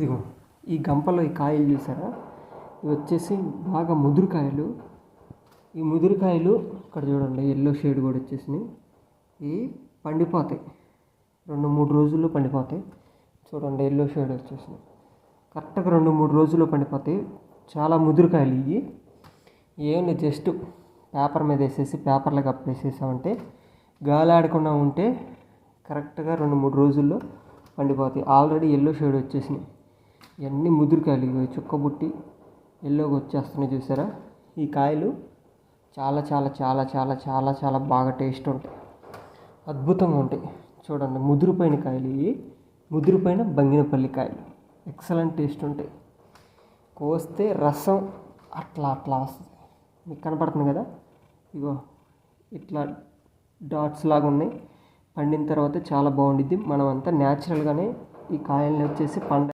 ఇదిగో ఈ గంపలో ఈ కాయలు చూసారా? ఇవి వచ్చేసి బాగా ముదురుకాయలు. ఈ ముదురుకాయలు ఇక్కడ చూడండి ఎల్లో షేడ్ కూడా వచ్చేసినాయి. ఇవి పండిపోతాయి. రెండు మూడు రోజుల్లో పండిపోతాయి. చూడండి ఎల్లో షేడ్ వచ్చేసినాయి. కరెక్ట్గా రెండు మూడు రోజుల్లో పండిపోతాయి. చాలా ముదురుకాయలు ఇవి. ఏమి జస్ట్ పేపర్ మీద వేసేసి పేపర్లో కప్పేసేసామంటే గాలి ఆడకుండా ఉంటే కరెక్ట్గా రెండు మూడు రోజుల్లో పండిపోతాయి. ఆల్రెడీ ఎల్లో షేడ్ వచ్చేసినాయి. ఇవన్నీ ముదురుకాయలు. ఇవి చుక్కబుట్టి ఎల్లోగా వచ్చేస్తున్నాయి చూసారా? ఈ కాయలు చాలా చాలా చాలా చాలా చాలా చాలా బాగా టేస్ట్ ఉంటాయి. అద్భుతంగా ఉంటాయి. చూడండి ముదురుపైన కాయలు ఇవి. ముదురుపైన బంగినపల్లి కాయలు. ఎక్సలెంట్ టేస్ట్ ఉంటాయి. కోస్తే రసం అట్లా అట్లా వస్తుంది. మీకు కనపడుతుంది కదా? ఇగో ఇట్లా డాట్స్ లాగా ఉన్నాయి. పండిన తర్వాత చాలా బాగుండిద్ది. మనం అంతా న్యాచురల్గానే ఈ కాయల్ని వచ్చేసి పండ